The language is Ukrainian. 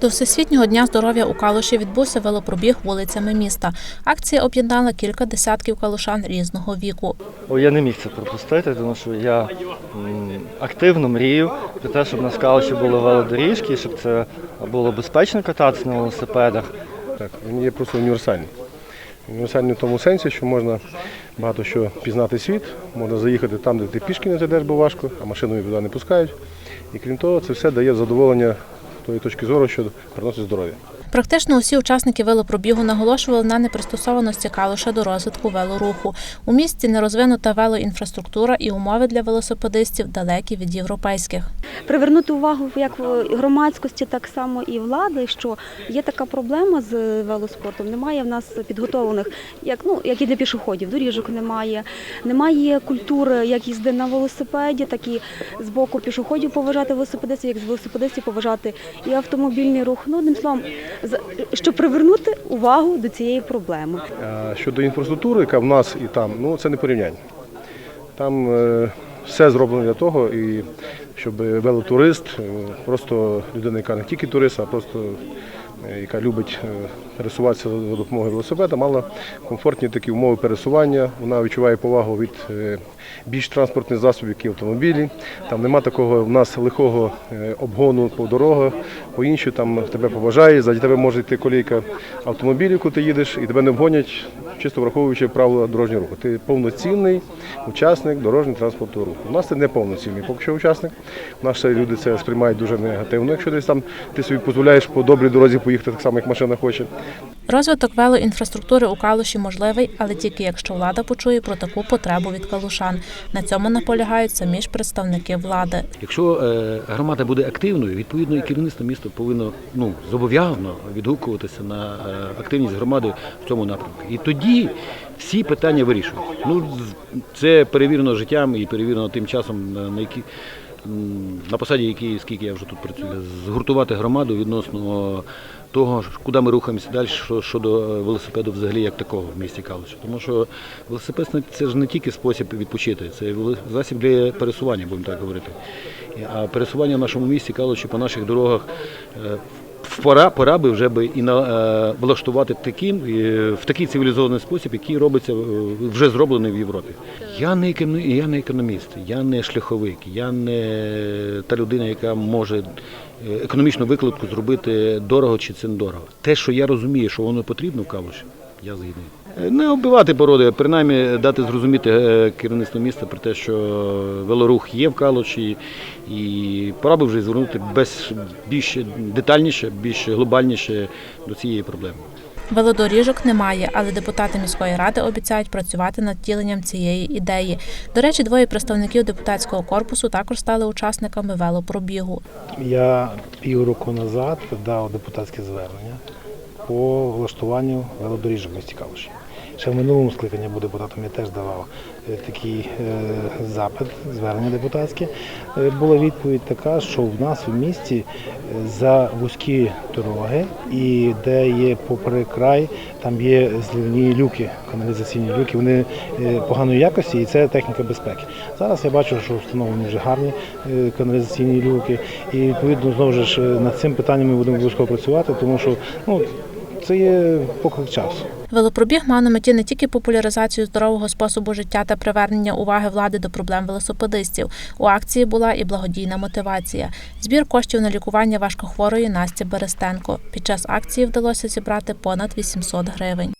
До Всесвітнього дня здоров'я у Калуші відбувся велопробіг вулицями міста. Акція об'єднала кілька десятків калушан різного віку. Я не міг це пропустити, тому що я активно мрію про те, щоб на скалуші були велодоріжки, щоб це було безпечно кататися на велосипедах. Так, він є просто універсальний. Універсальний в тому сенсі, що можна багато що пізнати світ, можна заїхати там, де ти пішки не зайдеш, бо важко, а машиною туди не пускають. І крім того, це все дає задоволення тої точки зору, що приносить здоров'я. Практично усі учасники велопробігу наголошували на непристосованості Калуша до розвитку велоруху. У місті не розвинута велоінфраструктура і умови для велосипедистів далекі від європейських. привернути увагу як громадськості, так само і влади, що є така проблема з велоспортом. Немає в нас підготовлених, як ну як і для пішоходів, доріжок немає, немає культури, як їзди на велосипеді, так і з боку пішоходів поважати велосипедистів, як з велосипедистів поважати і автомобільний рух. Ну одним словом, щоб привернути увагу до цієї проблеми. Щодо інфраструктури, яка в нас і там, ну це не порівняння. Там е, все зроблено для того, і щоб велотурист, е, просто людина, яка не тільки турист, а просто е, яка любить е, пересуватися за допомогою велосипеда, мала комфортні такі умови пересування. Вона відчуває повагу від е, більш транспортних засобів, які автомобілі. Там нема такого в нас лихого е, обгону по дорогах, по іншій там тебе поважають, за тебе може йти колійка автомобілів, коли ти їдеш, і тебе не обгонять, чисто враховуючи правила дорожнього руху. Ти повноцінний учасник дорожнього транспортного руху. У нас ти не повноцінний, поки що учасник. Наші люди це сприймають дуже негативно. Якщо десь там ти собі дозволяєш по добрій дорозі поїхати так само, як машина хоче. Розвиток велоінфраструктури у Калуші можливий, але тільки якщо влада почує про таку потребу від калушан. На цьому наполягають самі ж представники влади. Якщо е, громада буде активною, відповідно і керівництво міста повинно ну зобов'язано відгукуватися на е, активність громади в цьому напрямку. І тоді всі питання вирішують. Ну це перевірено життям і перевірено тим часом, на на які м, на посаді, які скільки я вже тут працюю, згуртувати громаду відносно того, куди ми рухаємося далі щодо е, велосипеду взагалі як такого в місті Калуша. Тому що велосипед це ж не тільки спосіб відпочити, це засіб для пересування, будемо так говорити. А пересування в нашому місті Каличі по наших дорогах е, пора, пора би вже би і на, е, влаштувати таким, е, в такий цивілізований спосіб, який робиться е, вже зроблений в Європі. Я не, економ- я не економіст, я не шляховик, я не та людина, яка може е, економічну викладку зробити дорого чи це дорого. Те, що я розумію, що воно потрібно в Калуші, я згідний. Е, Не оббивати породи, а принаймні дати зрозуміти е, керівництву міста про те, що велорух є в Калуші, і пора би вже звернути без більш детальніше, більш глобальніше до цієї проблеми. Велодоріжок немає, але депутати міської ради обіцяють працювати над втіленням цієї ідеї. До речі, двоє представників депутатського корпусу також стали учасниками велопробігу. Я півроку назад дав депутатське звернення по влаштуванню велодоріжок в. Ще в минулому скликанні був депутатом я теж давав е, такий е, запит, звернення депутатське. Е, Була відповідь така, що в нас в місті за вузькі дороги і де є попри край, там є зливні люки, каналізаційні люки, вони поганої якості і це техніка безпеки. Зараз я бачу, що встановлені вже гарні каналізаційні люки, і відповідно знову ж над цим питанням ми будемо обов'язково працювати, тому що ну це є поклик часу. Велопробіг мав на меті не тільки популяризацію здорового способу життя та привернення уваги влади до проблем велосипедистів. У акції була і благодійна мотивація. Збір коштів на лікування важкохворої Насті Берестенко. Під час акції вдалося зібрати понад 800 гривень.